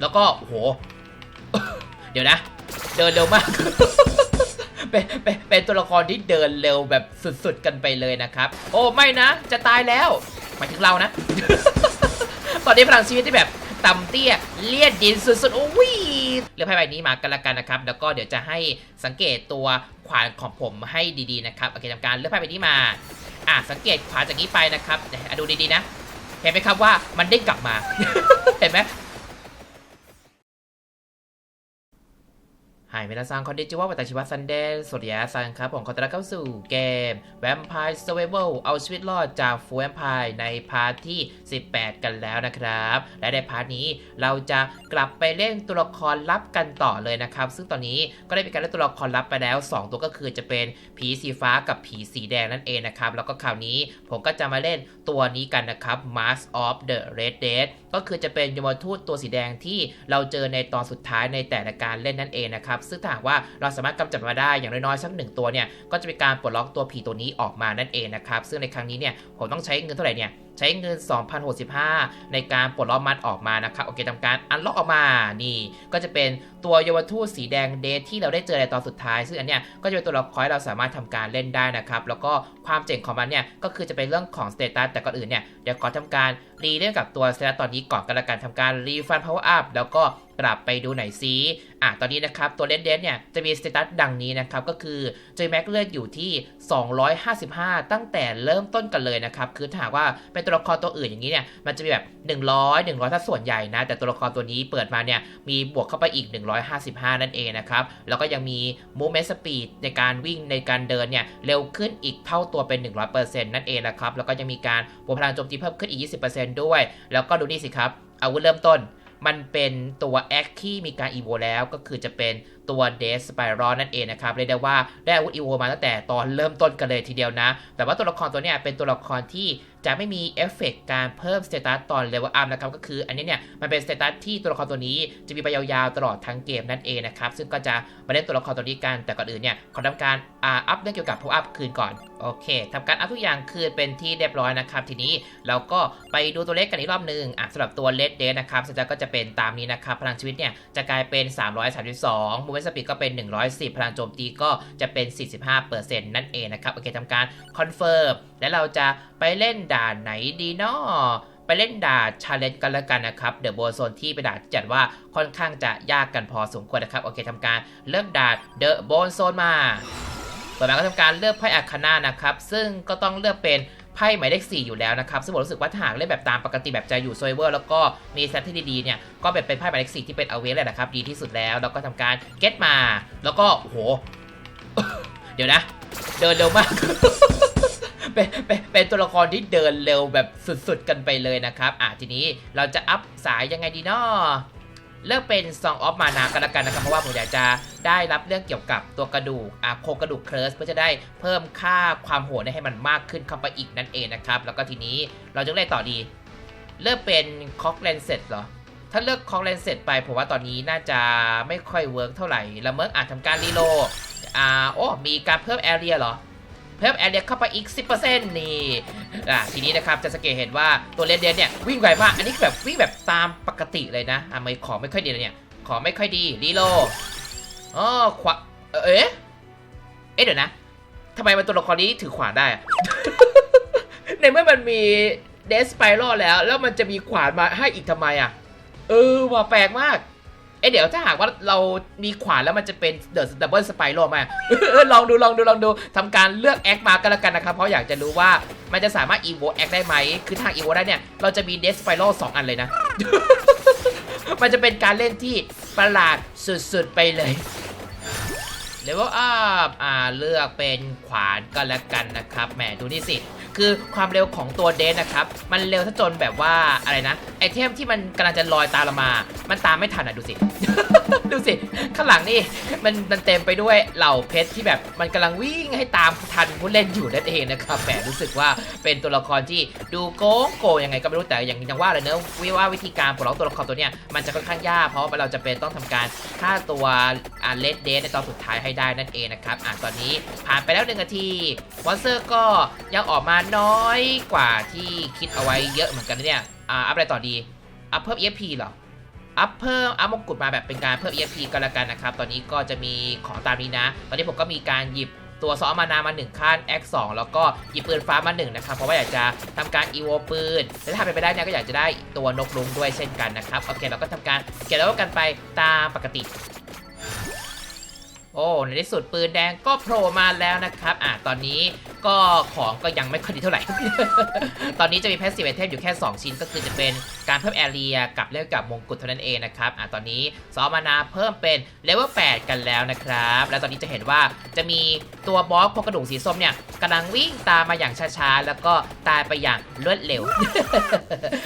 แล้วก็โห เดี๋ยวนะ เดินเร็วมาก เป็นเป็นเป็นตัวละครที่เดินเร็วแบบสุดๆกันไปเลยนะครับ โอ้ไม่นะ จะตายแล้วหมายถึงเรานะ ตอนนี้พลังชีวิตที่แบบต่ำเตี้ยเลียดดินสุดๆโอ้ยเลือกไพ่ใบนี้มากันละกันนะครับ แล้วก็เดี๋ยวจะให้สังเกตตัวขวานของผมให้ดีๆนะครับโอเคทำการเลือกไพ่ใบนี้มา อะสังเกตขวานจากนี้ไปนะครับเดี๋ยวดูดีๆนะ เห็นไหมครับว่ามันเด้งกลับมา เห็นไหม หายเวลาซังคอนดิจิวะวัตชิวะซันเดย์สวัสดีซังครับผมขอต้อนรับเข้าสู่เกม Vampire Survival เอาชีวิตรอดจากฟูแวมไพร์ในพาร์ทที่ 18 กันแล้วนะครับ และในพาร์ทนี้เราจะกลับไปเล่นตัวละครลับกันต่อเลยนะครับ ซึ่งตอนนี้ก็ได้มีการเล่นตัวละครลับไปแล้ว 2 ตัวก็คือจะเป็นผีสีฟ้ากับผีสีแดงนั่นเองนะครับ แล้วก็คราวนี้ผมก็จะมาเล่นตัวนี้กันนะครับ Mask of the Red Dead ก็คือจะเป็นยมทูตตัวสีแดงที่เราเจอในตอนสุดท้ายในแต่ละการเล่นนั่นเองนะครับ ซึ่งถ้าหากว่าเราสามารถกำจัดมาได้อย่างน้อยๆสักหนึ่งตัวเนี่ยก็จะเป็นการปลดล็อกตัวผีตัวนี้ออกมานั่นเองนะครับ ซึ่งในครั้งนี้เนี่ยผมต้องใช้เงินเท่าไหร่เนี่ย ใช้เงิน 2,065 ในการปลดล็อกมันออกมานะครับโอเคทำการอันล็อกออกมานี่ก็จะเป็นตัวเยาวทูตสีแดงเดทที่เราได้เจอในตอนสุดท้าย ซึ่งอันเนี้ยก็จะเป็นตัวละครที่เราสามารถทำการเล่นได้นะครับแล้วก็ความเจ๋งของมันเนี่ยก็คือจะเป็นเรื่องของสเตตัสแต่ก่อนอื่นเนี่ยเดี๋ยวขอทำการรีเรื่องกับตัวสเตตัสตอนนี้ก่อนกันละกันทำการรีฟันพาวเวอร์อัพแล้วก็ กลับไปดูหน่อยซิอะตอนนี้นะครับ ตัวเลนเดนเนี่ยจะมีสเตตัสดังนี้นะครับ ก็คือเจอแม็กเลือดอยู่ที่ 255 ตั้งแต่เริ่มต้นกันเลยนะครับ คือถ้าหากว่าเป็นตัวละครตัวอื่นอย่างนี้เนี่ยมันจะมีแบบ 100 100 ถ้าส่วนใหญ่นะ แต่ตัวละครตัวนี้เปิดมาเนี่ยมีบวกเข้าไปอีก 155 นั่นเองนะครับ แล้วก็ยังมี movement speed ในการวิ่งในการเดินเนี่ยเร็วขึ้นอีกเท่าตัวเป็น 100%นั่นเองนะครับแล้วก็ยังมีการบวกพลังโจมตีเพิ่มขึ้นอีก 20%ด้วย แล้วก็ดูนี่สิครับอาวุธเริ่มต้น มันเป็นตัวแอคที่มีการอีโวแล้วก็คือจะเป็นตัวเดสสไปรอนนั่นเองนะครับ เรียกได้ว่าได้อาวุธอีโวมาตั้งแต่ตอนเริ่มต้นกันเลยทีเดียวนะ แต่ว่าตัวละครตัวนี้เป็นตัวละครที่ จะไม่มีเอฟเฟกต์การเพิ่มสเตตัสตอนเลเวลอัพนะครับก็คืออันนี้เนี่ยมันเป็นสเตตัสที่ตัวละครตัวนี้จะมีไปยาวๆตลอดทั้งเกมนั่นเองนะครับซึ่งก็จะมาเล่นตัวละครตัวนี้กันแต่ก่อนอื่นเนี่ยขอทำการอ,าอัพเรื่องเกี่ยวกับพวกอัพคืนก่อนโอเคทำการอัพทุกอย่างคืนเป็นที่เรียบร้อยนะครับทีนี้เราก็ไปดูตัวเลขกันอีกรอบหนึงอะสำหรับตัวเลดเดนนะครับสเตตัสก็จะเป็นตามนี้นะครับพลังชีวิตเนี่ยจะกลายเป็น 332มูเมนต์สปีดก็เป็น 110 พลังโจมตีก็จะเป็น 45%นั่นเองนะครับโอเคทำการคอนเฟิร์ม แล้วเราจะไปเล่นด่านไหนดีเนาะไปเล่นด่านชาเลนจ์กันล้วกันนะครับเดอะโบโซนที่เป็นด่านที่จัดว่าค่อนข้างจะยากกันพอสมควรนะครับ โอเคทำการเริ่มด่านเดอะโบโซนมาต่อมาก็ทำการเลือกไพ่อาคาน่านะครับ ซึ่งก็ต้องเลือกเป็นไพ่หมายเลข4อยู่แล้วนะครับ ซึ่งผมรู้สึกว่าถ้าหากเล่นแบบตามปกติแบบใจอยู่โซเวอร์แล้วก็มีเซตที่ดีๆเนี่ย ก็แบบเป็นไพ่หมายเลข4ที่เป็นเอาเวสเลยนะครับ ดีที่สุดแล้วแล้วก็ทำการเก็ตมา แล้วก็โห เดี๋ยวนะ เดินเร็วมาก เป็นเป็นเป็นตัวละครที่เดินเร็วแบบสุดๆกันไปเลยนะครับอะทีนี้เราจะอัพสายยังไงดีเนาะเลือกเป็น Song of Mana กันละกันนะครับ เพราะว่าผมอยากจะได้รับเรื่องเกี่ยวกับตัวกระดูกอะโครกระดูกเคิร์สเพื่อจะได้เพิ่มค่าความโหดให้มันมากขึ้นเข้าไปอีกนั่นเองนะครับ แล้วก็ทีนี้เราจะเล่นต่อดี เลือกเป็นคอกเลนเซ็ตเหรอ ถ้าเลือกคอกเลนเซ็ตไปผมว่าตอนนี้น่าจะไม่ค่อยเวิร์กเท่าไหร่ละเมิงอาจทำการรีโลอ่าโอ้มีการเพิ่มแอเรียเหรอ เพิ่มแอเรียเข้าไปอีก 10%นี่อ่าทีนี้นะครับจะสังเกตเห็นว่าตัวเลนเดนเนี่ยวิ่งไวมากอันนี้คือแบบวิ่งแบบตามปกติเลยนะอ่าไม่ขอไม่ค่อยดีเลยเนี่ยขอไม่ค่อยดีรีโลอ๋อขวาเอ๊ะเอ๊ะเดี๋ยวนะทำไมมันตัวละครนี้ถือขวานได้ ในเมื่อมันมีเดสไปรอแล้ว แล้วมันจะมีขวานมาให้อีกทำไมอะ เออว่าแปลกมาก เอ๊ะเดี๋ยวถ้าหากว่าเรามีขวานแล้วมันจะเป็นเดอะดับเบิลสไปโร่ไหมเออลองดูลองดูลองดูทำการเลือกแอคมากันแล้วกันนะครับ เพราะอยากจะรู้ว่ามันจะสามารถอีโวแอคได้ไหม คือทางอีโวได้เนี่ย เราจะมีเดสไปโรสองอันเลยนะ มันจะเป็นการเล่นที่ประหลาดสุดๆไปเลยเลเวลอัพอ่าเลือกเป็นขวานก็แล้วกันนะครับแหมดูนี่สิ คือความเร็วของตัวเดนนะครับ มันเร็วซะจนแบบว่าอะไรนะ ไอเทมที่มันกำลังจะลอยตามเรามา มันตามไม่ทันอะดูสิ ดูสิ ข้างหลังนี่มันมันเต็มไปด้วยเหล่าเพชรที่แบบมันกำลังวิ่งให้ตามทันผู้เล่นอยู่นั่นเองนะครับแหมรู้สึกว่าเป็นตัวละครที่ดูโกงโกงยังไงก็ไม่รู้แต่อย่างอย่างว่าเลยเนอะวิว่าวิธีการปลดล็อกตัวละครตัวเนี้ยมันจะค่อนข้างยากเพราะว่าเราจะเป็นต้องทำการฆ่าตัวอ่าเลดเดในตอนสุดท้ายให้ได้นั่นเองนะครับอะตอนนี้ผ่านไปแล้วหนึ่งนาทีมอนเตอร์ก็ยังออกมาน้อยกว่าที่คิดเอาไว้เยอะเหมือนกันเนี่ยอ่าอัพอะไรต่อดี อัพเพิ่ม EFP เหรอ อัพเพิ่ม อัพมงกุฎมาแบบเป็นการเพิ่ม EXP ก็แล้วกันนะครับ ตอนนี้ก็จะมีของตามนี้นะ ตอนนี้ผมก็มีการหยิบตัวซ้อมานามา 1ขั้น X 2แล้วก็หยิบปืนฟ้ามา 1 นะครับ เพราะว่าอยากจะทำการอีโวปืน และถ้าเป็นไปได้เนี่ยก็อยากจะได้ตัวนกลุงด้วยเช่นกันนะครับ โอเค เราก็ทำการเก็บแล้วกันไปตามปกติ โอ้ในที่สุดปืนแดงก็โผล่มาแล้วนะครับ อะตอนนี้ก็ของก็ยังไม่ค่อยดีเท่าไหร่ ตอนนี้จะมีแพสซีฟไอเทมอยู่แค่ 2 ชิ้นก็คือจะเป็นการเพิ่มแอเรียกับเลเวลกับมงกุฎเท่านั้นเองนะครับอะตอนนี้ซอมานาเพิ่มเป็นเลเวล8กันแล้วนะครับ แล้วตอนนี้จะเห็นว่าจะมีตัวบอสโครงกระดูกสีส้มเนี่ยกำลังวิ่งตามมาอย่างช้าๆ แล้วก็ตายไปอย่างรวดเร็ว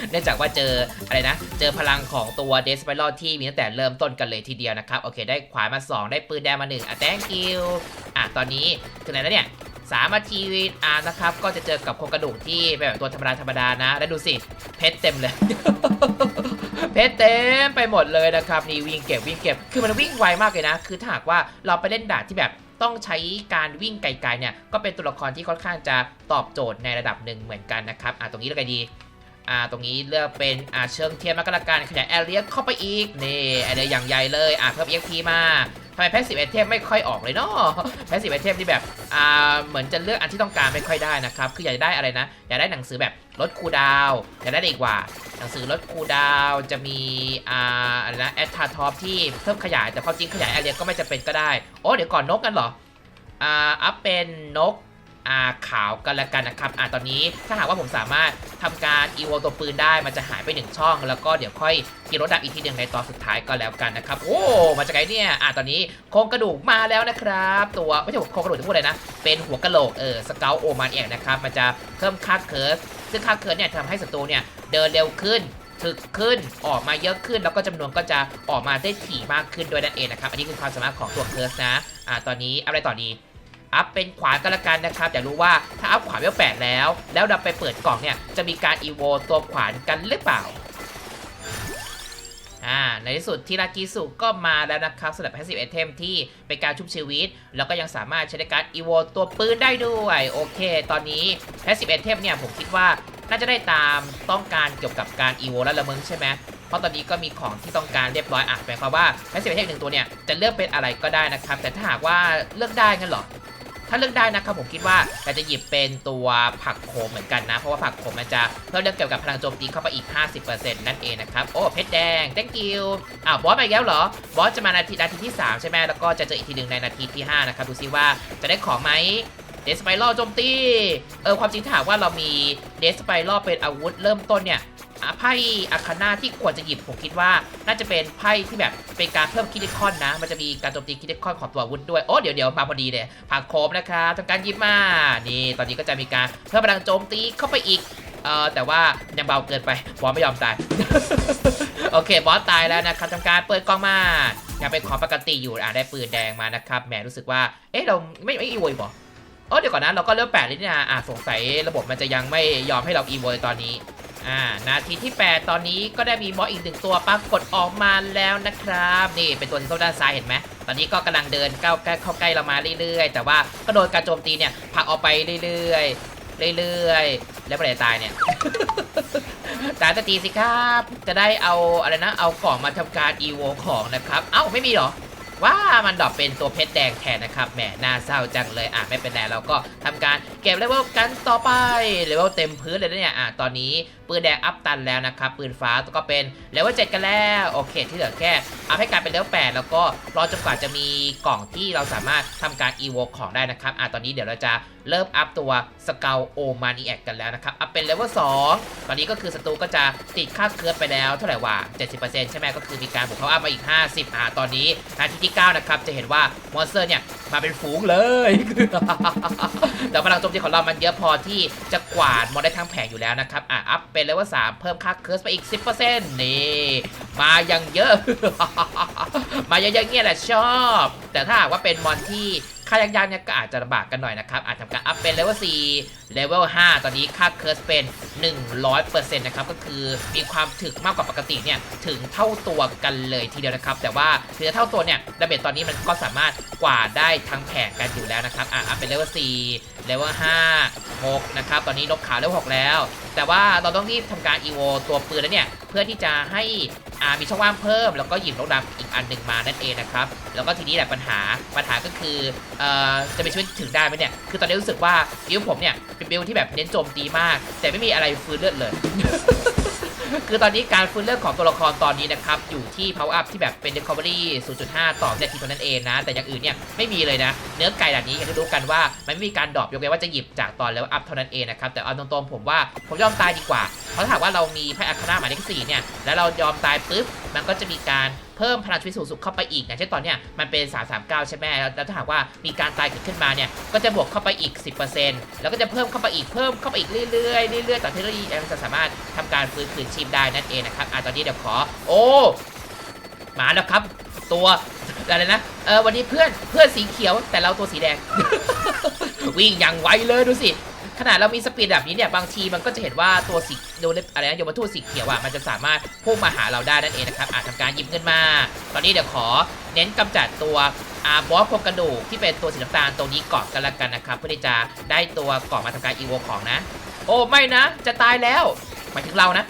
เนื่องจากว่าเจออะไรนะ เจอพลังของตัวเดสไ i ร a l ที่มีตั้งแต่เริ่มต้นกันเลยทีเดียวนะครับ โอเค ได้ขวานมา 2 ได้ปืนแดงมา1อะ thank you อะ ตอนนี้ถึงไหนแล้วเนี่ยสามาทีอ่านะครับ ก็จะเจอกับโครงกระดูกที่แบบตัวธรรมดาธรรมดานะ แล้วดูสิ เพชรเต็มเลย เพชรเต็มไปหมดเลยนะครับ นี่วิ่งเก็บวิ่งเก็บ คือมันวิ่งไวมากเลยนะ คือถ้าหากว่าเราไปเล่นด่านที่แบบต้องใช้การวิ่งไกลๆเนี่ย ก็เป็นตัวละครที่ค่อนข้างจะตอบโจทย์ในระดับหนึ่งเหมือนกันนะครับ อะตรงนี้แล้วกันดี อ่าตรงนี้เลือกเป็นอ่าเชิงเทียมแล้วก็ละกันขยายแอเรียเข้าไปอีกนี่แอเรียอย่างใหญ่เลยอ่าเพิ่ม EXP มาทำไมแพสซีฟไอเทมไม่ค่อยออกเลยเนาะแพสซีฟไอเทมที่แบบอ่าเหมือนจะเลือกอันที่ต้องการไม่ค่อยได้นะครับคืออยากได้อะไรนะ อยากได้หนังสือแบบลดคูดาวอยากได้อีกว่า หนังสือลดคูดาวจะมีอ่าอะไรนะแอดทาท็อปที่เพิ่มขยายแต่ความจริงขยายแอเรียก็ไม่จำเป็นก็ได้โอ้เดี๋ยวก่อนนกกันเหรออ่าอัพเป็นนก อาขาวกันละกันนะครับอ่าตอนนี้ถ้าหากว่าผมสามารถทำการอีโวตัวปืนได้มันจะหายไปหนึ่งช่อง แล้วก็เดี๋ยวค่อยกินรถดับอีกทีหนึ่งในตอนสุดท้ายก็แล้วกันนะครับโอ้มาจากไหนเนี่ยอ่าตอนนี้โครงกระดูกมาแล้วนะครับ ตัวไม่ใช่โครงกระดูกจะพูดอะไรนะ เป็นหัวกะโหลกเออสเกลโอมันเองนะครับมันจะเพิ่มค่าเคิร์สซึ่งค่าเคิร์สเนี่ยทำให้ศัตรูเนี่ยเดินเร็วขึ้นถึกขึ้นออกมาเยอะขึ้น แล้วก็จำนวนก็จะออกมาได้ถี่มากขึ้นด้วยนั่นเองนะครับ อันนี้คือความสามารถของตัวเคิร์สนะ อ่า ตอนนี้อะไรต่อดี อัพเป็นขวานก็แล้วกันนะครับอยากรู้ว่าถ้าอัพขวานเวลแปดแล้ว แล้วเราไปเปิดกล่องเนี่ยจะมีการอีโวตัวขวานกันหรือเปล่าอ่าในที่สุดทีรากิสุก็มาแล้วนะครับสำหรับ passive item ที่เป็นการชุบชีวิต แล้วก็ยังสามารถใช้ในการอีโวตัวปืนได้ด้วย โอเค ตอนนี้ passive item เนี่ยผมคิดว่าน่าจะได้ตามต้องการเกี่ยวกับการอีโวแล้วละมึงใช่ไหมเพราะตอนนี้ก็มีของที่ต้องการเรียบร้อยอะหมายความว่า passive item หนึ่งตัวเนี่ยจะเลือกเป็นอะไรก็ได้นะครับ แต่ถ้าหากว่าเลือกได้งั้นหรอ ถ้าเลือกได้นะครับผมคิดว่าเราจะหยิบเป็นตัวผักโขมเหมือนกันนะ เพราะว่าผักโขมมันจะเพิ่มเรื่องเกี่ยวกับพลังโจมตีเข้าไปอีก 50%นั่นเองนะครับโอ้เพชรแดง thank you อ้าวบอสมาแล้วเหรอบอสจะมานาทีนาทีที่ 3 ใช่ไหมแล้วก็จะเจออีกทีหนึ่งในนาทีที่ 5 นะครับ ดูซิว่าจะได้ของไหมเดสไปรอโจมตี เออความจริงถ้าหากว่าเรามีเดสไปรอเป็นอาวุธเริ่มต้นเนี่ย อะไพ่อาคาน่าที่ควรจะหยิบผมคิดว่า น่าจะเป็นไพ่ที่แบบเป็นการเพิ่มคิดิคอนนะ มันจะมีการโจมตีคิดิคอนของตัวอาวุธด้วย โอ้เดี๋ยวเดี๋ยวมาพอดีเลยผักโคมนะครับทำการหยิบมา นี่ ตอนนี้ก็จะมีการเพิ่มพลังโจมตีเข้าไปอีก เอ่อ แต่ว่ายังเบาเกินไป บอสไม่ยอมตาย โอเค บอสตายแล้วนะครับทำการเปิดกล้องมายังเป็นของปกติอยู่ อะได้ปืนแดงมานะครับ แหมรู้สึกว่า เอ๊ะ เราไม่ไม่อีโวยบอเออเดี๋ยวก่อนนะ เราก็เริ่มแปดเลยนี่นะอะสงสัยระบบมันจะยังไม่ยอมให้เราอีโวยตอนนี้ อ่านาทีที่ 8 ตอนนี้ก็ได้มีบอสอีกหนึ่งตัวปรากฏออกมาแล้วนะครับ นี่เป็นตัวที่โซด้านซ้ายเห็นไหมตอนนี้ก็กำลังเดินเข้าใกล้เข้าใกล้เรามาเรื่อยๆ แต่ว่าก็โดนการโจมตีเนี่ยผลักออกไปเรื่อยๆเรื่อยๆ แล้วเมื่อไหร่ตายเนี่ยตายสักทีสิครับ จะได้เอาอะไรนะเอากล่องมาทำการอีโวของนะครับ เอ้าไม่มีหรอว่ามันดรอปเป็นตัวเพชรแดงแทนนะครับแหมน่าเศร้าจังเลยอะไม่เป็นไรเราก็ทำการเก็บเลเวลกันต่อไปเลเวลเต็มพื้นเลยนะเนี่ยอะตอนนี้ ปืนแดงอัพตันแล้วนะครับปืนฟ้าก็เป็นเลเวลเจ็ดกันแล้วโอเค ที่เหลือแค่อัพให้กลายเป็นเลเวลแปดแล้วก็รอจนกว่าจะมีกล่องที่เราสามารถทำการอีโวของได้นะครับอะตอนนี้เดี๋ยวเราจะเริ่มอัพตัวสเกลโอมานีแอกกันแล้วนะครับอัพเป็นเลเวล2ตอนนี้ก็คือศัตรูก็จะติดค่าเคิร์ฟไปแล้วเท่าไหร่วะ70%ใช่ไหมก็คือมีการบวกเขาอัพมาอีก 50อ่าตอนนี้นาทีที่9นะครับจะเห็นว่ามอนสเตอร์เนี่ย มาเป็นฝูงเลย แต่พลังโจมตีของเรามันเยอะพอที่จะกวาดมอนได้ทั้งแผงอยู่แล้วนะครับ อะ อัพเป็นเลเวล3เพิ่มค่าเคิร์สไปอีก 10%นี่ มาอย่างเยอะ มาเยอะๆเงี้ยแหละชอบ แต่ถ้าหากว่าเป็นมอนที่ ค่ายากๆเนี่ยก็อาจจะลำบากกันหน่อยนะครับ อาจทำการอัพเป็นเลเวล4เลเวล5ตอนนี้ค่าเคิร์สเป็น 100%นะครับก็คือมีความถึกมากกว่าปกติเนี่ยถึงเท่าตัวกันเลยทีเดียวนะครับ แต่ว่าถึงจะเท่าตัวเนี่ยดาเมจตอนนี้มันก็สามารถกวาดได้ทั้งแผงกันอยู่แล้วนะครับอะอัพเป็นเลเวล4เลเวล5 6นะครับตอนนี้นกขาวเลเวล6แล้ว แต่ว่าเราต้องรีบทำการอีโวตัวปืนแล้วเนี่ยเพื่อที่จะให้อ่ามีช่องว่างเพิ่ม แล้วก็หยิบนกดำอีกอันหนึ่งมานั่นเองนะครับแล้วก็ทีนี้แหละปัญหาปัญหาก็คือจะไปช่วยถึงได้ไหมเนี่ย คือตอนนี้รู้สึกว่าบิวผมเนี่ยเป็นบิวที่แบบเน้นโจมตีมาก แต่ไม่มีอะไรฟื้นเลือดเลย คือตอนนี้การฟื้นเลือดของตัวละครตอนนี้นะครับ อยู่ที่ power up ที่แบบเป็น recovery 0.5 ต่อนาทีเท่านั้นเองนะ แต่อย่างอื่นเนี่ยไม่มีเลยนะ เนื้อไก่แบบนี้อย่างที่รู้กันว่า มันไม่มีการดรอปยกเว้นว่าจะหยิบจากตอนแล้วอัพเท่านั้นเองนะครับ แต่เอาตรงๆผมว่าผมยอมตายดีกว่า เพราะถ้าหากว่าเรามีไพ่อาคานาหมายเลขสี่เนี่ย แล้วเรายอมตายปุ๊บ มันก็จะมีการ เพิ่มพลังชีวิตสูงสุดเข้าไปอีกอย่างเช่นตอนเนี้ยมันเป็น 339 ใช่ไหมแล้วถ้าหากว่ามีการตายเกิดขึ้นมาเนี่ยก็จะบวกเข้าไปอีก 10%แล้วก็จะเพิ่มเข้าไปอีกเพิ่มเข้าไปอีกเรื่อยๆเรื่อยๆต่อเทคโนโลยีจะสามารถทำการฟื้นคืนชีพได้นั่นเองนะครับอะตอนนี้เดี๋ยวขอ โอ้มาแล้วครับ ตัวอะไรนะเออวันนี้เพื่อนเพื่อนสีเขียวแต่เราตัวสีแดง วิ่งอย่างไวเลยดูสิ ขนาดเรามีสปีดแบบนี้เนี่ยบางทีมันก็จะเห็นว่าตัวสีโดนอะไรนะโยมทูตสีเขียวอะมันจะสามารถพุ่งมาหาเราได้นั่นเองนะครับอาจทำการหยิบเงินมา ตอนนี้เดี๋ยวขอเน้นกำจัดตัวอาบอสโครงกระดูกที่เป็นตัวสีน้ำตาลตรงนี้ก่อนกันละกันนะครับเพื่อที่จะได้ตัวก่อนมาทำการอีโวของนะ โอ้ไม่นะ จะตายแล้วหมายถึงเรานะ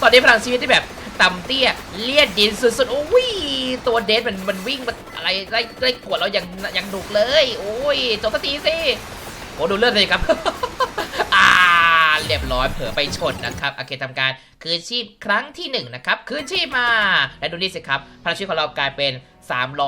ตอนนี้พลังชีวิตที่แบบต่ำเตี้ยเลียดดินสุดๆโอ้ยตัวเดดมันมันวิ่งมันอะไรไล่ไล่กวดเราอย่างอย่างดุกเลย โอ้ยจบสักทีสิ โอ้ดูเลือดเลยครับ อ่า เรียบร้อยเผลอไปชนนะครับโอเคทำการคืนชีพครั้งที่หนึ่งนะครับคืนชีพมา และดูนี่สิครับพลังชีวของเรากลายเป็น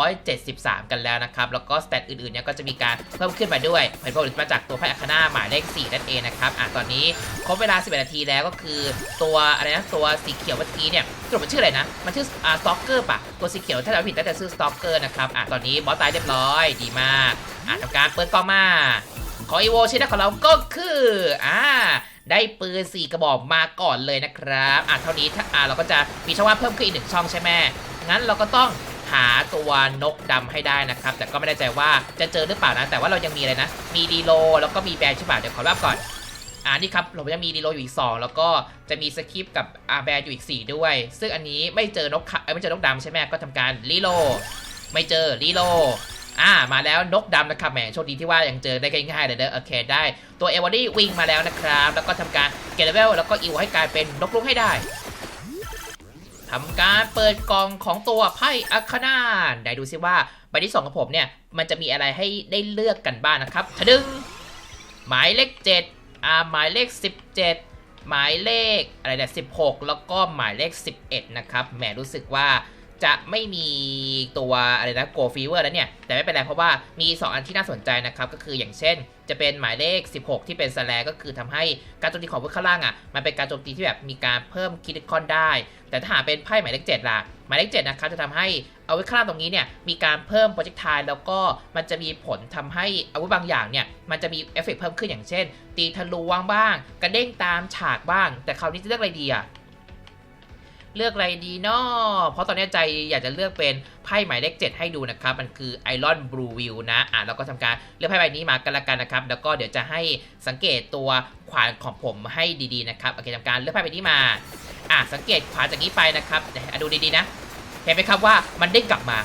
373 กันแล้วนะครับ แล้วก็สเตตอื่นๆเนี่ยก็จะมีการเพิ่มขึ้นมาด้วยผลผลิตมาจากตัวไพ่อาคาน่าหมายเลข 4 นั่นเองนะครับอะตอนนี้ครบเวลา 11 นาทีแล้วก็คือตัวอะไรนะตัวสีเขียวเมื่อกี้เนี่ยสรุปมันชื่ออะไรนะ มันชื่ออ่าสต็อกเกอร์ป่ะ ตัวสีเขียวถ้าเราผิดน่าจะชื่อสต็อกเกอร์นะครับอะตอนนี้บอสตายเรียบร้อยดีมากอะทำการเปิดกล้องมา ขออีโวชิ้นแรกของเราก็คืออ่าได้ปืน 4 กระบอกมาก่อนเลยนะครับอะเท่านี้ถ้าอ่าเราก็จะมีช่องว่างเพิ่มขึ้นอีกหนึ่งช่องใช่ไหมงั้นเราก็ต้องหาตัวนกดำให้ได้นะครับ แต่ก็ไม่แน่ใจว่าจะเจอหรือเปล่านะ แต่ว่าเรายังมีอะไรนะ มีดีโล แล้วก็มีแบรนด์ใช่ป่ะเดี๋ยวขอรับก่อน อ่านี่ครับเราจะมีดีโลอยู่อีก 2 แล้วก็จะมีสคริปกับอาแบรนด์อยู่อีก 4 ด้วย ซึ่งอันนี้ไม่เจอนกขไม่เจอนกดำใช่ไหมก็ทำการรีโล ไม่เจอรีโล อ่ามาแล้วนกดำนะครับแหมโชคดีที่ว่ายังเจอได้ง่ายๆเลยเด้อโอเคได้ตัวเอวอดี้วิ่งมาแล้วนะครับ แล้วก็ทำการเกเลเวลแล้วก็อิวให้กลายเป็นนกลุกให้ได้ทำการเปิดกล่องของตัวไพ่อัคนาไหนดูซิว่าใบที่2ของผมเนี่ย มันจะมีอะไรให้ได้เลือกกันบ้างนะครับทะดึง หมายเลข7อ่าหมายเลข 17 หมายเลขอะไรเนี่ย16 แล้วก็หมายเลข 11 นะครับแหมรู้สึกว่า จะไม่มีตัวอะไรนะ Go Fever แล้วเนี่ย แต่ไม่เป็นไรเพราะว่ามี 2 อันที่น่าสนใจนะครับ ก็คืออย่างเช่น จะเป็นหมายเลข 16 ที่เป็นสแลก็คือทำให้การโจมตีของพวกข้างล่างอะมันเป็นการโจมตีที่แบบมีการเพิ่มคิดคอนได้ แต่ถ้าหากเป็นไพ่หมายเลข7ล่ะหมายเลข7นะครับจะทำให้อาวุธข้างล่างตรงนี้เนี่ยมีการเพิ่มโปรเจกต์ไทแล้วก็มันจะมีผลทำให้อาวุธบางอย่างเนี่ยมันจะมีเอฟเฟกต์เพิ่มขึ้นอย่างเช่น ตีทะลวงบ้าง กระเด้งตามฉากบ้าง แต่คราวนี้จะเลือกอะไรดีอะ เลือกอะไรดีเนาะเพราะตอนนี้ใจอยากจะเลือกเป็นไพ่หมายเลข7ให้ดูนะครับ มันคือ Iron Blue View นะอะเราก็ทำการเลือกไพ่ใบนี้มากันละกันนะครับ แล้วก็เดี๋ยวจะให้สังเกตตัวขวานของผมให้ดีๆนะครับโอเคทำการเลือกไพ่ใบนี้มาอะสังเกตขวานจากนี้ไปนะครับเดี๋ยวดูดีๆนะเห็นไหมครับว่ามันเด้งกลับมา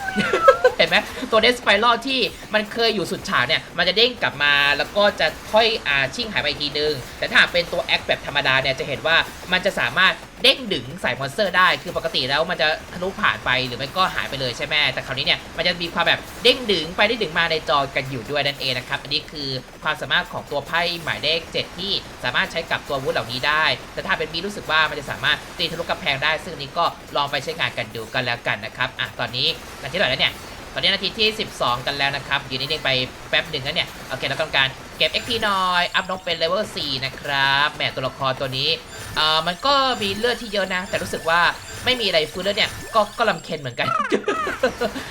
เห็นไหมตัวเดสไปรอที่มันเคยอยู่สุดฉากเนี่ย มันจะเด้งกลับมาแล้วก็จะค่อยอ่าชิ่งหายไปอีกทีนึง แต่ถ้าเป็นตัวแอคแบบธรรมดาเนี่ยจะเห็นว่ามันจะสามารถ เด้งดึงใส่มอนสเตอร์ได้ คือปกติแล้วมันจะทะลุผ่านไปหรือไม่ก็หายไปเลยใช่ไหมแต่คราวนี้เนี่ยมันจะมีความแบบเด้งดึงไปได้ดึงมาในจอกันอยู่ด้วยนั่นเองนะครับอันนี้คือความสามารถของตัวไพ่หมายเลข7ที่สามารถใช้กับตัววุธเหล่านี้ได้ แต่ถ้าเป็นบีรู้สึกว่ามันจะสามารถตีทะลุกำแพงได้ ซึ่งนี้ก็ลองไปใช้งานกันดูกันแล้วกันนะครับอะตอนนี้นาทีเท่าไหร่แล้วเนี่ย ตอนนี้นาทีที่ 12 กันแล้วนะครับ อยู่นิ่งไปแป๊บหนึ่งแล้วเนี่ย โอเคเราต้องการเก็บ XP หน่อย อัพน้องเป็นเลเวล4นะครับ แหมตัวละครตัวนี้ เอ่อ มันก็มีเลือดที่เยอะนะ แต่รู้สึกว่า ไม่มีอะไรฟื้นเลือดเนี่ยก็ก็ลำเค็นเหมือนกัน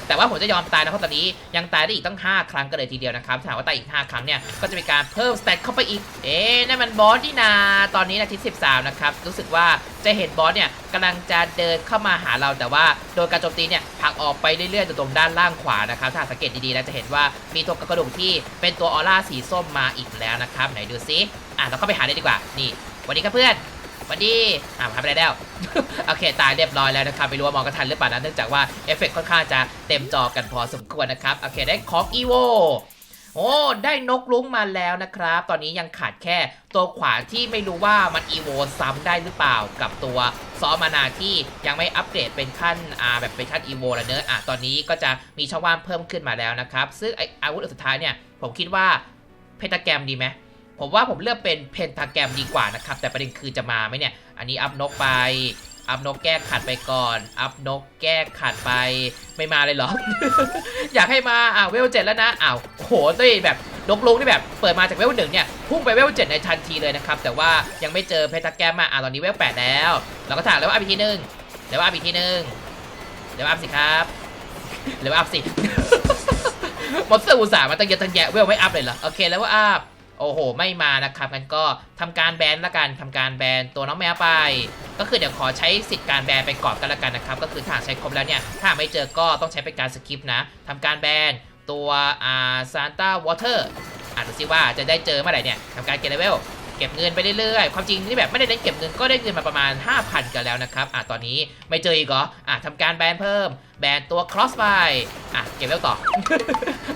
แต่ว่าผมจะยอมตายนะเพราะตอนนี้ยังตายได้อีกตั้ง 5 ครั้งกันเลยทีเดียวนะครับถ้าหากว่าตายอีก 5 ครั้งเนี่ยก็จะมีการเพิ่มสเตตเข้าไปอีก เอ๊ะนั่นมันบอสนี่นา ตอนนี้นาที13 นะครับรู้สึกว่าจะเห็นบอสเนี่ยกำลังจะเดินเข้ามาหาเราแต่ว่าโดยการโจมตีเนี่ยผลักออกไปเรื่อยๆตรงด้านล่างขวานะครับถ้าสังเกตดีๆแล้วจะเห็นว่ามีตัวกระดูกที่เป็นตัวออร่าสีส้มมาอีกแล้วนะครับไหนดูซิอะเราเข้าไปหาเลยดีกว่านี่สวัสดีครับเพื่อน วัสดีอะหายไปได้แล้ว โอเค ตายเรียบร้อยแล้วนะครับ ไม่รู้ว่ามองกันทันหรือเปล่านะ เนื่องจากว่าเอฟเฟกต์ค่อนข้างจะเต็มจอกันพอสมควรนะครับ โอเค ได้ของอีโวโอ้ ได้นกลุงมาแล้วนะครับ ตอนนี้ยังขาดแค่ตัวขวาที่ไม่รู้ว่ามันอีโวซ้ำได้หรือเปล่ากับตัวซอมานาที่ยังไม่อัปเกรดเป็นขั้นอ่าแบบเป็นขั้นอีโวแล้วเนอะอะตอนนี้ก็จะมีช่องว่างเพิ่มขึ้นมาแล้วนะครับ ซึ่งไออาวุธอันสุดท้ายเนี่ย ผมคิดว่าเพตาแกรมดีไหม ผมว่าผมเลือกเป็นเพนทาแกรมดีกว่านะครับ แต่ประเด็นคือจะมาไหมเนี่ย อันนี้อัพนกไป อัพนกแก้ขัดไปก่อน อัพนกแก้ขัดไป ไม่มาเลยเหรอ อยากให้มา อ่าเวลเจ็ดแล้วนะ อ้าว โอ้โหด้วยแบบนกลุงที่แบบเปิดมาจากเวลหนึ่งเนี่ยพุ่งไปเวลเจ็ดในทันทีเลยนะครับ แต่ว่ายังไม่เจอเพนทาแกรมอะอ่าตอนนี้เวลแปดแล้ว เราก็ถามแล้วว่าอัพอีกทีหนึ่งแล้วว่าอัพอีกทีหนึ่งแล้วอัพสิครับแล้วว่าอัพสิมอนสเตอร์อุตส่าห์มาตั้งเยอะตั้งแยะเวลไม่อัพเลยเหรอ โอเคแล้วว่าอัพ โอ้โห ไม่มานะครับงั้นก็ทำการแบนละกันทำการแบนตัวน้องแมวไป ก็คือเดี๋ยวขอใช้สิทธิ์การแบนไปก่อนกันละกันนะครับ ก็คือถ้าใช้ครบแล้วเนี่ยถ้าไม่เจอก็ต้องใช้เป็นการสกิปนะทำการแบนตัวอ่าซานต้าวอเตอร์อ่านดูซิว่าจะได้เจอเมื่อไหร่เนี่ยทำการเก็บเลเวล ก็บเงินไปเรื่อยๆ ความจริงนี่แบบไม่ได้เน้นเก็บเงินก็ได้เงินมาประมาณ 5,000 กันแล้วนะครับอะตอนนี้ไม่เจออีกเหรออะทำการแบนเพิ่ม แบนตัว cross ไปอะเก็บเวลต่อ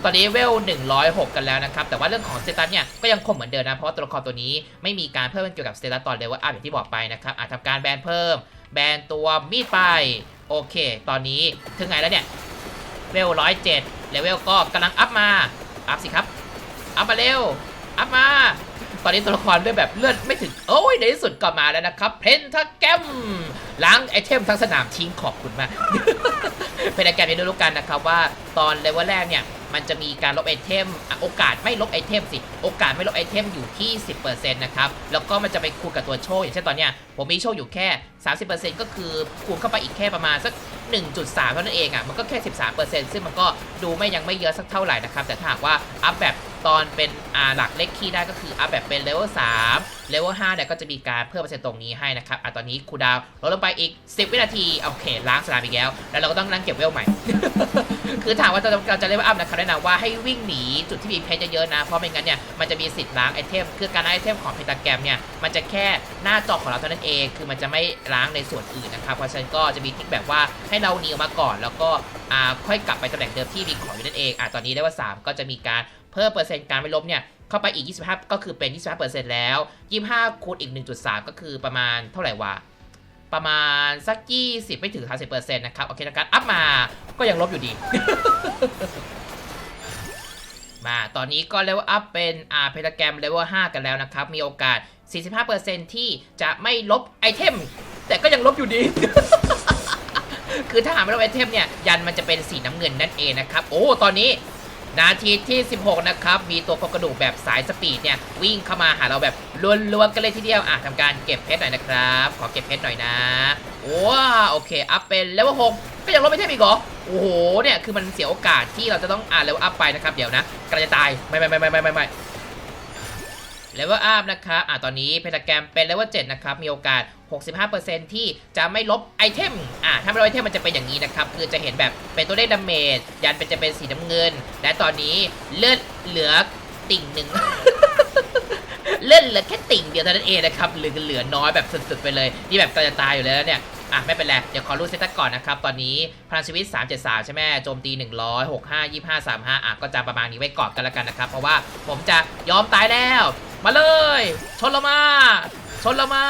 ตอนนี้เวล 106 กันแล้วนะครับ แต่ว่าเรื่องของสเตตัสเนี่ยก็ยังคงเหมือนเดิมนะ เพราะว่าตัวละครตัวนี้ไม่มีการเพิ่มเกี่ยวกับสเตตัสตอนเลเวลอัพอย่างที่บอกไปนะครับอะทำการแบนเพิ่ม แบนตัวมีดไป โอเค ตอนนี้ถึงไหนแล้วเนี่ย เวล 107 เลเวลก็กำลังอัพมา อัพสิครับ อัพมาเร็ว อัพมา ตอนนี้ตัวละครด้วยแบบเลือดไม่ถึง โอ้ยในที่สุดก็มาแล้วนะครับ เพนทาแกมล้างไอเทมทั้งสนามทิ้งขอบคุณมาก เพนทาแกรมยังรู้กันนะครับว่าตอนเลเวลแรกเนี่ยมันจะมีการลบไอเทมโอกาสไม่ลบไอเทมสิ โอกาสไม่ลบไอเทมอยู่ที่ 10%นะครับ แล้วก็มันจะไปคูณกับตัวโชคอย่างเช่นตอนเนี้ยผมมีโชคอยู่แค่ 30%ก็คือคูณเข้าไปอีกแค่ประมาณสัก 1.3 เท่านั้นเองอะ มันก็แค่ 13%ซึ่งมันก็ดูไม่ยังไม่เยอะสักเท่าไหร่นะครับ แต่ถ้าหากว่าอัพแบบ ตอนเป็นอ่าหลักเลขคีย์ได้ก็คืออัพแบบเป็นเลเวล3เลเวล5เนี่ยก็จะมีการเพิ่มเปอร์เซ็นต์ตรงนี้ให้นะครับอะตอนนี้คูดาวลดลงไปอีก 10 วินาทีโอเคล้างสนามอีกแล้ว แล้วเราก็ต้องนั่งเก็บเวลใหม่ คือถามว่าเราเราจะเลเวลอัพนะครับแนะนำว่าให้วิ่งหนีจุดที่มีเพชรเยอะๆนะ เพราะไม่งั้นเนี่ยมันจะมีสิทธิ์ล้างไอเทมคือการล้างไอเทมของเพนตาแกรมเนี่ยมันจะแค่หน้าจอของเราเท่านั้นเอง คือมันจะไม่ล้างในส่วนอื่นนะครับเพราะฉะนั้นก็จะมีทริคแบบว่าให้เราหนีออกมาก่อน แล้วก็อ่าค่อยกลับไปตำแหน่งเดิมที่มีของอยู่นั่นเองอะตอนนี้ได้ว่า 3 ก็จะมีการ เพิ่มเปอร์เซ็นต์การไม่ล้มเนี่ยเข้าไปอีก 25 ก็คือเป็น 25%แล้ว 25 คูณอีก 1.3 ก็คือประมาณเท่าไหร่วะ ประมาณสัก 20 ไม่ถึง 30%นะครับ โอเคนะการอัพมาก็ยังลบอยู่ดี มาตอนนี้ก็เลเวลอัพเป็นอ่าเพนตาแกรมเลเวล5กันแล้วนะครับ มีโอกาส 45%ที่จะไม่ลบไอเทม แต่ก็ยังลบอยู่ดี คือถ้าหาไม่ลบไอเทมเนี่ย ยันมันจะเป็นสีน้ำเงินนั่นเองนะครับ โอ้ ตอนนี้ นาทีที่ 16 นะครับ มีตัวโครงกระดูกแบบสายสปีดเนี่ยวิ่งเข้ามาหาเราแบบล้วนๆกันเลยทีเดียวอะทำการเก็บเพชรหน่อยนะครับ ขอเก็บเพชรหน่อยนะว้าโอเค อัพเป็นเลเวล6ก็ยังลบไม่เทมอีกเหรอ โอ้โห เนี่ย คือมันเสียโอกาสที่เราจะต้องอ่านเลเวลอัพไปนะครับ เดี๋ยวนะกำลังจะตาย ไม่ไม่ไม่ไม่ไม่ไม่ไม่เลเวลอัพนะครับ อะ ตอนนี้เพนตาแกรมเป็นเลเวล7นะครับ มีโอกาส 65%ที่จะไม่ลบไอเทม อะถ้าไม่ลบไอเทมมันจะเป็นอย่างนี้นะครับ คือจะเห็นแบบเป็นตัวเลขดาเมจ ยันเป็นจะเป็นสีน้ำเงิน และตอนนี้เลือดเหลือติ่งหนึ่ง เลือนเหลือแค่ติ่งเดียวเท่านั้นเองนะครับ เหลือเหลือน้อยแบบสุดๆไปเลย นี่แบบกำลังจะตายอยู่แล้วเนี่ยอะ ไม่เป็นไร เดี๋ยวขอรูดเซตก่อนนะครับ ตอนนี้พลังชีวิต 373 ใช่ไหมโจมตี 100 65 25 35 อะ ก็จำประมาณนี้ไว้ก่อนกันล้วกันนะครับ เพราะว่าผมจะยอมตายแล้ว มาเลย ชนเรามา นเรามา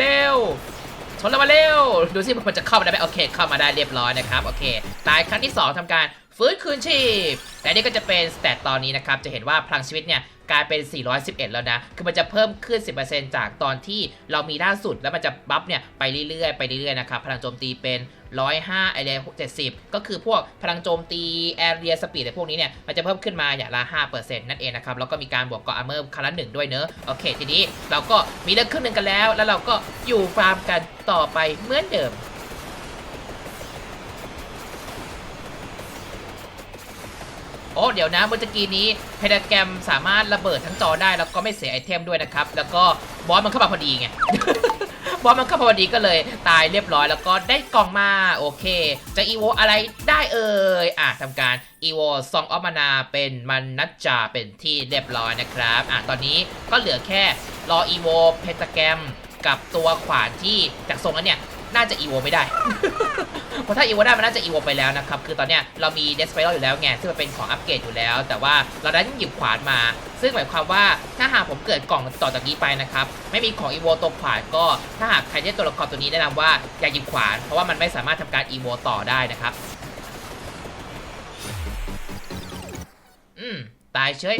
เร็วๆชนเรามาเร็ว ดูสิมันจะเข้ามาได้ไหมโอเค เข้ามาได้เรียบร้อยนะครับโอเค ตายครั้งที่ 2ทำการฟื้นคืนชีพ แต่นี่ก็จะเป็นสเตตตอนนี้นะครับ จะเห็นว่าพลังชีวิตเนี่ยกลายเป็น 411 แล้วนะ คือมันจะเพิ่มขึ้น 10%จากตอนที่เรามีล่าสุด แล้วมันจะบัฟเนี่ยไปเรื่อยๆ ไปเรื่อยๆ นะครับ พลังโจมตีเป็น 105ไอเดีย70 ก็คือพวกพลังโจมตีแอเรียสปีดอะไรพวกนี้เนี่ย มันจะเพิ่มขึ้นมาอย่างละ 5%นั่นเองนะครับ แล้วก็มีการบวกเกาะอาร์เมอร์คาร์ลหนึ่งด้วยเนอะโอเค ทีนี้เราก็มีเรื่องครึ่งหนึ่งกันแล้ว แล้วเราก็อยู่ฟาร์มกันต่อไปเหมือนเดิม โอ้เดี๋ยวนะเมื่อกี้นี้เพดาแกรมสามารถระเบิดทั้งจอได้แล้วก็ไม่เสียไอเทมด้วยนะครับ แล้วก็บอสมันเข้ามาพอดีไงบอสมันเข้ามาพอดีก็เลยตายเรียบร้อย แล้วก็ได้กล่องมาโอเคจะอีโวอะไรได้เอ่ยอะทำการอีโวซองออมานาเป็นมันนัจจาเป็นที่เรียบร้อยนะครับอะตอนนี้ก็เหลือแค่รออีโวเพนตาแกรมกับตัวขวานที่จากทรงแล้วเนี่ย น่าจะอีโวไม่ได้ เพราะถ้าอีโวได้มันน่าจะอีโวไปแล้วนะครับ คือตอนเนี้ยเรามีเดสไ i รอยู่แล้วไงซึ่งมันเป็นของอัปเกรดอยู่แล้ว แต่ว่าเราได้หยิบขวานมา ซึ่งหมายความว่าถ้าหากผมเกิดกล่องต่อจากนี้ไปนะครับ ไม่มีของอีโวตัวขวานก็ถ้าหากใครได้ตัวละครตัวนี้แนะนำว่าอย่าหยิบขวาน เพราะว่ามันไม่สามารถทำการอีโวต่อได้นะครับ อืม ตายเฉย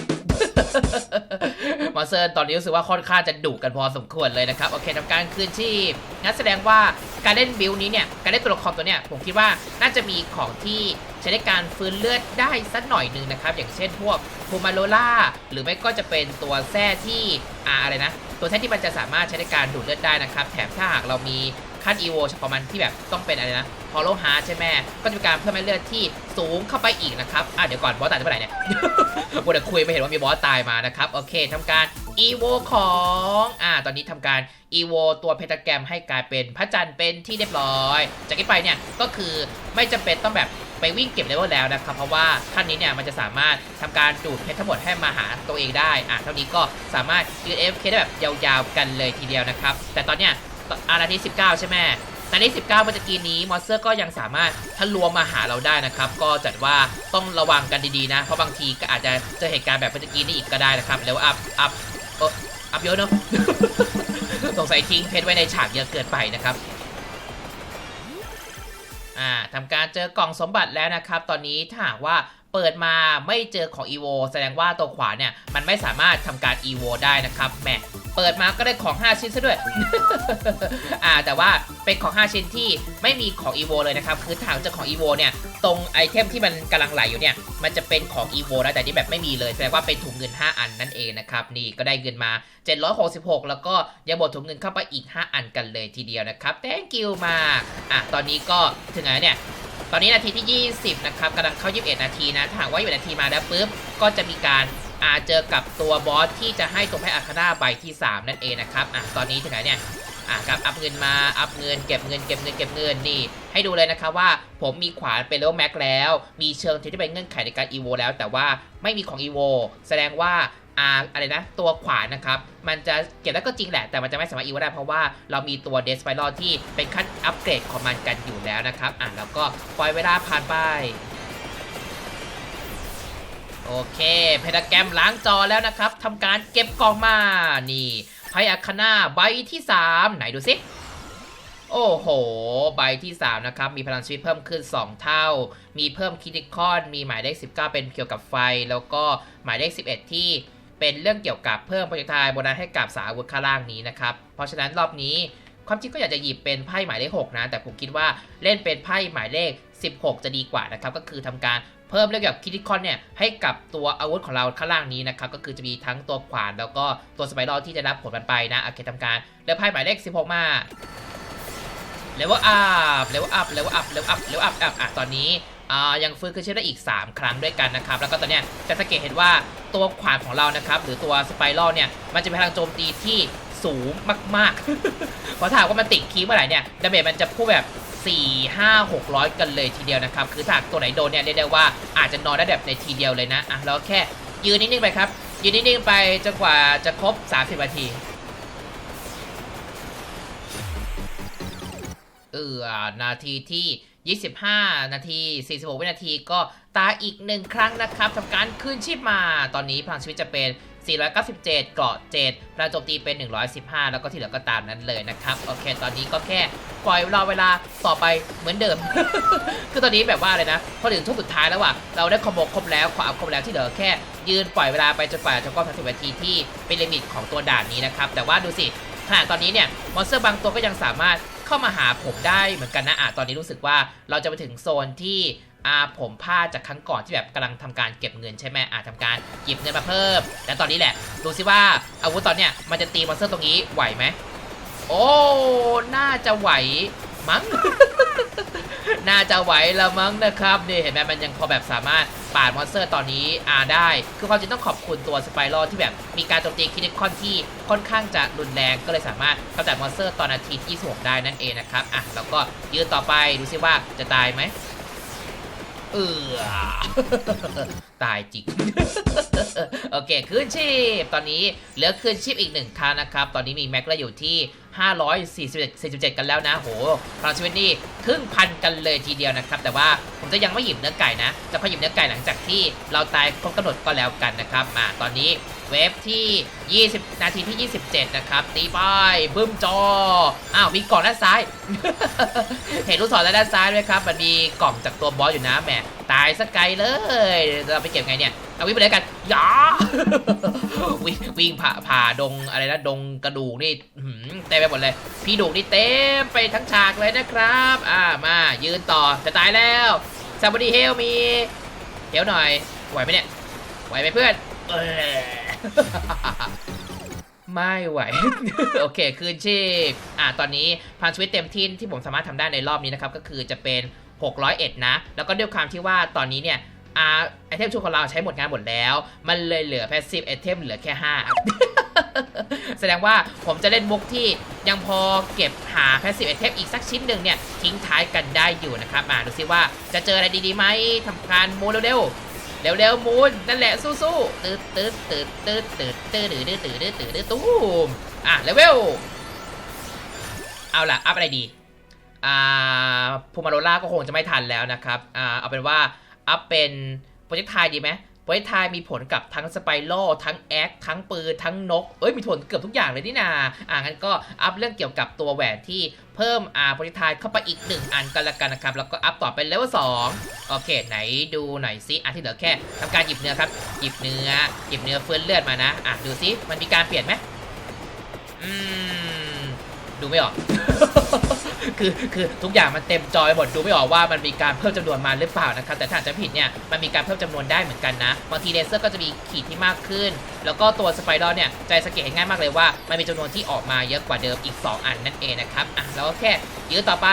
มอนสเตอร์ตอนนี้รู้สึกว่าค่อนข้างจะดุกันพอสมควรเลยนะครับ โอเคทำการคืนชีพงั้นแสดงว่าการเล่นบิลนี้เนี่ยการเล่นตัวละครตัวเนี้ยผมคิดว่าน่าจะมีของที่ใช้ในการฟื้นเลือดได้สักหน่อยหนึ่งนะครับ อย่างเช่นพวกพูมาโลล่าหรือไม่ก็จะเป็นตัวแท้ที่อ่าอะไรนะ ตัวแท้ที่มันจะสามารถใช้ในการดูดเลือดได้นะครับ แถมถ้าหากเรามี ขั้นอีโวเฉพาะมันที่แบบต้องเป็นอะไรนะพอโลฮาใช่ไหมก็จะมีการเพิ่มเลือดที่สูงเข้าไปอีกนะครับ อะเดี๋ยวก่อนบอสตายเมื่อไหร่เนี่ยบนคุยไม่เห็นว่ามีบอสตายมานะครับ โอเคทำการอีโวของอ่าตอนนี้ทำการอีโวตัวเพตาแกรมให้กลายเป็นพระจันทร์เป็นที่เรียบร้อย จากนี้ไปเนี่ยก็คือไม่จำเป็นต้องแบบไปวิ่งเก็บเลเวลแล้วนะครับเพราะว่าขั้นนี้เนี่ยมันจะสามารถทำการดูดเพชรทั้งหมดให้มาหาตัวเองได้อ่าเท่านี้ก็สามารถยืน AFK ได้แบบยาวๆกันเลยทีเดียวนะครับ แต่ตอนเนี้ย อานาที19 ใช่ไหมนาที19เมื่อกี้นี้มอนสเตอร์ก็ยังสามารถทะลวงมาหาเราได้นะครับ ก็จัดว่าต้องระวังกันดีๆนะ เพราะบางทีก็อาจจะเจอเหตุการณ์แบบเมื่อกี้นี้อีกก็ได้นะครับ แล้วอัพ อัพอัพเยอะเนอะสงสัยทิ้งเพชรไว้ในฉากเยอะเกินไปนะครับอ่าทำการเจอกล่องสมบัติแล้วนะครับ ตอนนี้ถ้าหากว่าเปิดมาไม่เจอของ EVO แสดงว่าตัวขวาเนี่ย มันไม่สามารถทำการ EVO ได้นะครับแหม เปิดมาก็ได้ของ 5 ชิ้นซะด้วย อ่าแต่ว่าเป็นของ 5 ชิ้นที่ไม่มีของ EVO เลยนะครับ คือถามเจอของ EVO เนี่ย ตรงไอเทมที่มันกำลังไหลอยู่เนี่ย มันจะเป็นของ EVO นะแต่นี่แบบไม่มีเลยแสดงว่าเป็นถุงเงิน 5 อันนั่นเองนะครับ นี่ก็ได้เงินมา 766 แล้วก็ยังบดถุงเงินเข้าไปอีก 5 อันกันเลยทีเดียวนะครับ thank you มากอะตอนนี้ก็ถึงไหนเนี่ยตอนนี้นาทีที่ 20 นะครับกำลังเข้า 21 นาทีนะถ้าหากว่า21นาทีมาแล้วปุ๊บก็จะมีการ เจอกับตัวบอสที่จะให้ตัวแพทอาคาน่าใบที่ 3 นั่นเองนะครับอะตอนนี้ถึงไหนเนี่ยอะครับอัพเงินมาอัพเงินเก็บเงินเก็บเงินเก็บเงินนี่ ให้ดูเลยนะครับว่าผมมีขวานเป็นเลเวลแม็กแล้ว มีเชิงที่เป็นเงื่อนไขในการอีโวแล้ว แต่ว่าไม่มีของอีโวแสดงว่าอ่าอะไรนะตัวขวานนะครับ มันจะเก็บได้ก็จริงแหละ แต่มันจะไม่สามารถอีโวได้เพราะว่าเรามีตัวเดสไ i รอที่เป็นขั้นอัปเกรดของมันกันอยู่แล้วนะครับอะแล้วก็ปล่อยเวลาผ่านไป โอเค เพดาแกรมล้างจอแล้วนะครับทำการเก็บกล่องมา นี่ไพ่อาคน่าใบที่ 3 ไหนดูสิ โอ้โห ใบที่ 3 นะครับ มีพลังชีวิตเพิ่มขึ้น 2 เท่า มีเพิ่มคิติคอน มีหมายเลข 19 เป็นเกี่ยวกับไฟ แล้วก็หมายเลข 11 ที่เป็นเรื่องเกี่ยวกับเพิ่มโปรเจกต์ไทยโบนัสให้กับสาววุธข้างล่างนี้นะครับ เพราะฉะนั้นรอบนี้ความจริงก็อยากจะหยิบเป็นไพ่หมายเลข 6 นะ แต่ผมคิดว่าเล่นเป็นไพ่หมายเลข 16 จะดีกว่านะครับ ก็คือทำการ พิ่มเรื่องเกี่ยวกับคิติคอนเนี่ยให้กับตัวอาวุธของเราข้างล่างนี้นะครับก็คือจะมีทั้งตัวขวานแล้วก็ตัวสไปรอลที่จะรับผลมันไปนะโอเคทำการเลือกไพ่หมายเลข16 มาเลเวลอัพเลเวลอัพเลเวลอัพเลเวลอัพเลเวลอัพอะตอนนี้อ่ายังฟื้นคืนชีพได้อีก 3 ครั้งด้วยกันนะครับ แล้วก็ตอนเนี้ยจะสังเกตเห็นว่าตัวขวานของเรานะครับ หรือตัวสไปรัลเนี่ย มันจะมีพลังโจมตีที่สูงมากๆ เพราะถ้าหากว่ามันติดคีย์เมื่อไหร่เนี่ยดาเมจมันจะพุ่งแบบ 4 5 600 กันเลยทีเดียวนะครับ คือถ้ากตัวไหนโดนเนี่ยเรียกได้ว่าอาจจะนอนได้แบบในทีเดียวเลยนะอะแล้วแค่ยืนนิ่งๆไปครับ ยืนนิ่งๆไปจนกว่าจะครบ 30นาทีเออนาทีที่ 25 นาที 46 วินาทีก็ตาอีกหนึ่งครั้งนะครับทำการคืนชีพมา ตอนนี้พลังชีวิตจะเป็น 497 เกาะ 7พลังโจมตีเป็น 115 แล้วก็ที่เหลือก็ตามนั้นเลยนะครับโอเคตอนนี้ก็แค่ปล่อยรอเวลาต่อไปเหมือนเดิม คือตอนนี้แบบว่าเลยนะ พอถึงทุกสุดท้ายแล้วว่ะ เราได้คอมโบครบแล้วขวาครบแล้วที่เหลือแค่ ยืนปล่อยเวลาไปจนกว่าจะครบ30นาทีที่เป็นลิมิตของตัวด่านนี้นะครับ แต่ว่าดูสิขณะตอนนี้เนี่ย มอนสเตอร์บางตัวก็ยังสามารถเข้ามาหาผมได้เหมือนกันนะอะตอนนี้รู้สึกว่าเราจะไปถึงโซนที่ อาผมพลาดจากครั้งก่อนที่แบบกำลังทำการเก็บเงินใช่ไหมอะทำการหยิบเงินมาเพิ่ม และตอนนี้แหละ ดูสิว่าอาวุธตอนเนี้ยมันจะตีมอนสเตอร์ตรงนี้ไหวไหมโอ้น่าจะไหวมั้ง น่าจะไหวแล้วมั้งนะครับนี่เห็นไหมมันยังพอแบบสามารถปาดมอนสเตอร์ตอนนี้อ่าได้ คือความจริงต้องขอบคุณตัวสไปรัลที่แบบมีการโจมตีคินิคอนที่ค่อนข้างจะรุนแรงก็เลยสามารถกำจัดมอนสเตอร์ตอนนาทีที่26ได้นั่นเองนะครับอะแล้วก็ยืนต่อไปดูซิว่าจะตายไหม เออตายจริง โอเคคืนชีพ ตอนนี้เหลือคืนชีพอีกหนึ่งคันนะครับ ตอนนี้มีแม็กซ์อยู่ที่547 กันแล้วนะ โหพลังชีวิตนี่ครึ่งพันกันเลยทีเดียวนะครับ แต่ว่าผมจะยังไม่หยิบเนื้อไก่นะ จะพอหยิบเนื้อไก่หลังจากที่เราตายครบกำหนดก็แล้วกันนะครับ มา ตอนนี้ เวฟที่ 20 นาทีที่ 27 นะครับ ตีไปบึ้มจอ อ้าว มีกล่องด้านซ้าย เห็นลูกศรด้านซ้ายด้วยครับ มันมีกล่องจากตัวบอสอยู่นะแหมตายสกไกลเลย เราไปเก็บไงเนี่ย เอาวิ่งไปเลยกันยาวิ่งวิ่งผ่าผ่าดงอะไรนะดงกระดูกนี่เต็มไปหมดเลย พี่ดูกนี่เต็มไปทั้งฉากเลยนะครับ อ่ามายืนต่อจะตายแล้วซาบอดี้เฮลมีเฮลหน่อยไหวไหมเนี่ยไหวไหมเพื่อนเออ ไม่ไหว โอเค คืนชีพ อ่า ตอนนี้พันชีวิตเต็มที่ที่ผมสามารถทำได้ในรอบนี้นะครับ ก็คือจะเป็น 601 นะ แล้วก็ด้วยความที่ว่าตอนนี้เนี่ยอ่าไอเทมชุดของเราใช้หมดงานหมดแล้ว มันเลยเหลือแพสซีฟไอเทมเหลือแค่ 5 แสดงว่าผมจะเล่นมุกที่ยังพอเก็บหาแพสซีฟไอเทมอีกสักชิ้นหนึ่งเนี่ย ทิ้งท้ายกันได้อยู่นะครับมาดูซิว่าจะเจออะไรดีๆไหมทำการมูเร็วๆ เร็วๆมูนนั่นแหละสู้ๆตืดตืดตืดตืดตืดตืดตืดตืดตืดตืดตืดตูมอะเลเวลเอาล่ะอัพอะไรดีอ่าพูมาโรล่าก็คงจะไม่ทันแล้วนะครับอ่าเอาเป็นว่าอัพเป็นโปรเจกต์ไทยดีไหม โปรเจกต์ไทยมีผลกับทั้งสไปโร่ทั้งแอคทั้งปืนทั้งนก เอ้ยมีผลเกือบทุกอย่างเลยนี่นาอ่างั้นก็อัพเรื่องเกี่ยวกับตัวแหวนที่เพิ่มอ่าโปรเจกต์ไทยเข้าไปอีกหนึ่งอันกันละกันนะครับ แล้วก็อัพต่อเป็นเลเวลสองโอเค ไหนดูหน่อยซิอะที่เหลือแค่ทำการหยิบเนื้อครับ หยิบเนื้อ หยิบเนื้อเฟื้นเลือดมานะ อะดูซิมันมีการเปลี่ยนไหมอืมดูไม่ออก คือคือทุกอย่างมันเต็มจอไปหมดดูไม่ออกว่ามันมีการเพิ่มจำนวนมาหรือเปล่านะครับแต่ถ้าจะผิดเนี่ยมันมีการเพิ่มจำนวนได้เหมือนกันนะบางทีเลเซอร์ก็จะมีขีดที่มากขึ้น แล้วก็ตัวสไปดอร์เนี่ยใจสังเกตง่ายมากเลยว่ามันมีจำนวนที่ออกมาเยอะกว่าเดิมอีก 2 อันนั่นเองนะครับอะแล้วก็แค่ยื้อต่อไป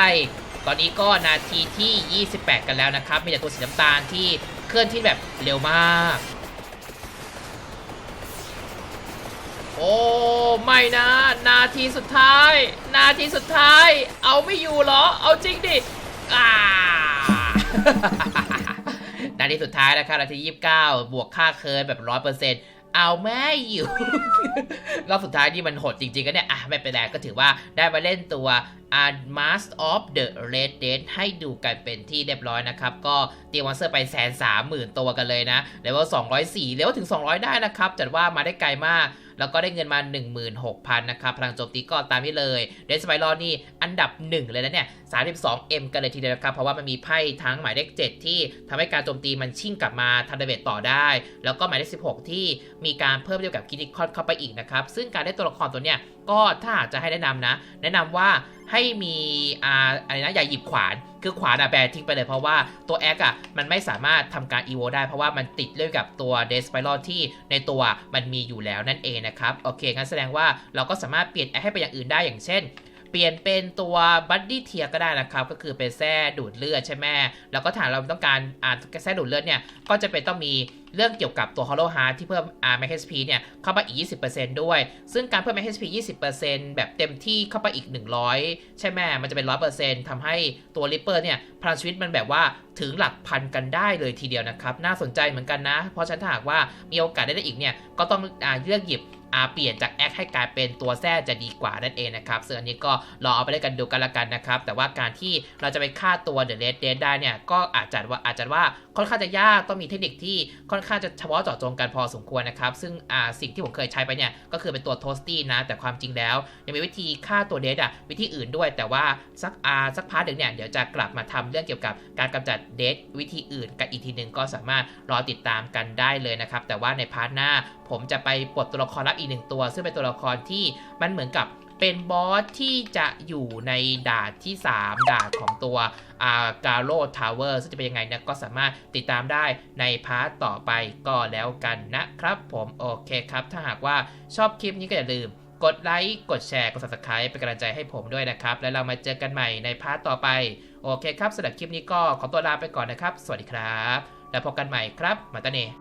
ตอนนี้ก็นาทีที่ 28 กันแล้วนะครับมีแต่ตัวสีน้ำตาลที่เคลื่อนที่แบบเร็วมาก โอ้ไม่นะ นาทีสุดท้าย นาทีสุดท้าย เอาไม่อยู่เหรอ เอาจริงดิอ่านาทีสุดท้ายนะครับนาที29บเก้าบวกค่าเคิร์นแบบ100%เอาไม่อยู่ รอบสุดท้ายนี่มันโหดจริงๆก็เนี่ยอะไม่เป็นไรก็ถือว่าได้มาเล่นตัว a Mask of the Red Dead ให้ดูกันเป็นที่เรียบร้อยนะครับ ก็เตรียมมอนสเตอร์ไปแสนสามหมื่นตัวกันเลยนะเลเวล204เลเวลถึง 200 ได้นะครับ จัดว่ามาได้ไกลมาก แล้วก็ได้เงินมา 16,000นะครับพลังโจมตีก็ตามนี้เลยเดนสไปรอนนี่อันดับ 1 เลยนะเนี่ย 32M กันเลยทีเดียวครับเพราะว่ามันมีไพ่ทั้งหมายเลข 7 ที่ทำให้การโจมตีมันชิ่งกลับมาทำดาเมจต่อได้ แล้วก็หมายเลข 16 ที่มีการเพิ่มเกี่ยวกับคิติคอนเข้าไปอีกนะครับซึ่งการได้ตัวละครตัวเนี้ยก็ถ้าจะให้แนะนำนะ แนะนำว่าให้มีอ่าอะไรนะอย่าหยิบขวาน คือขวานอะแบนทิ้งไปเลยเพราะว่าตัวแอคอะมันไม่สามารถทำการอีโวได้เพราะว่ามันติดเรื่องกับตัวเดสไ i ร a ที่ในตัวมันมีอยู่แล้วนั่นเองนะครับ โอเคงั้นแสดงว่าเราก็สามารถเปลี่ยนแอคให้เป็นอย่างอื่นได้อย่างเช่น เปลี่ยนเป็นตัวบัดดี้เทียก็ได้นะครับ ก็คือเป็นแส้ดูดเลือดใช่ไหมแล้วก็ถ้าเราต้องการอ่าแส้ดูดเลือดเนี่ย ก็จะเป็นต้องมีเรื่องเกี่ยวกับตัว Hollow Heart ที่เพิ่มอ่า Max HP เนี่ย เข้าไปอีก 20%ด้วย ซึ่งการเพิ่ม Max HP 20%แบบเต็มที่เข้าไปอีก 100 ใช่ไหมมันจะเป็น 100%ทำให้ตัว Ripper เนี่ย พลังชีวิตมันแบบว่าถึงหลักพันกันได้เลยทีเดียวนะครับ น่าสนใจเหมือนกันนะ เพราะฉะนันถ้าหากว่ามีโอกาสได้ได้อีกเนี่ย ก็ต้องอ่าเลือกหยิบ เปลี่ยนจากแอคให้กลายเป็นตัวแท้จะดีกว่านั่นเองนะครับซึ่งอันนี้ก็ลอเอาไปเล่นกันดูกันละกันนะครับ แต่ว่าการที่เราจะไปฆ่าตัวเดอะเรดเดได้เนี่ยก็อาจจะว่าอาจจะว่าค่อนข้างจะยากต้องมีเทคนิคที่ค่อนข้างจะเฉพาะเจาะจงกันพอสมควรนะครับ ซึ่งสิ่งที่ผมเคยใช้ไปเนี่ยก็คือเป็นตัวโทสตี้นะ แต่ความจริงแล้วยังมีวิธีฆ่าตัวเดดอะวิธีอื่นด้วย แต่ว่าสักอาสักพาร์ทหนึ่งเนี่ยเดี๋ยวจะกลับมาทำเรื่องเกี่ยวกับการกำจัดเดดวิธีอื่นกันอีกทีหนึ่งก็สามารถรอติดตามกันได้เลยนะครับแต่ว่าในพาร์ทหน้า ผมจะไปปลดตัวละครลับอีกหนึ่งตัว ซึ่งเป็นตัวละครที่มันเหมือนกับเป็นบอสที่จะอยู่ในด่านที่ 3 ด่านของตัวอากาโรทาวเวอร์ซึ่งจะเป็นยังไงนะก็สามารถติดตามได้ในพาร์ทต่อไปก็แล้วกันนะครับผมโอเคครับ ถ้าหากว่าชอบคลิปนี้ก็อย่าลืมกดไลค์กดแชร์กด subscribe เป็นกำลังใจให้ผมด้วยนะครับ แล้วเรามาเจอกันใหม่ในพาร์ทต่อไป โอเคครับสำหรับคลิปนี้ก็ขอตัวลาไปก่อนนะครับ สวัสดีครับ แล้วพบกันใหม่ครับ มาตาเน่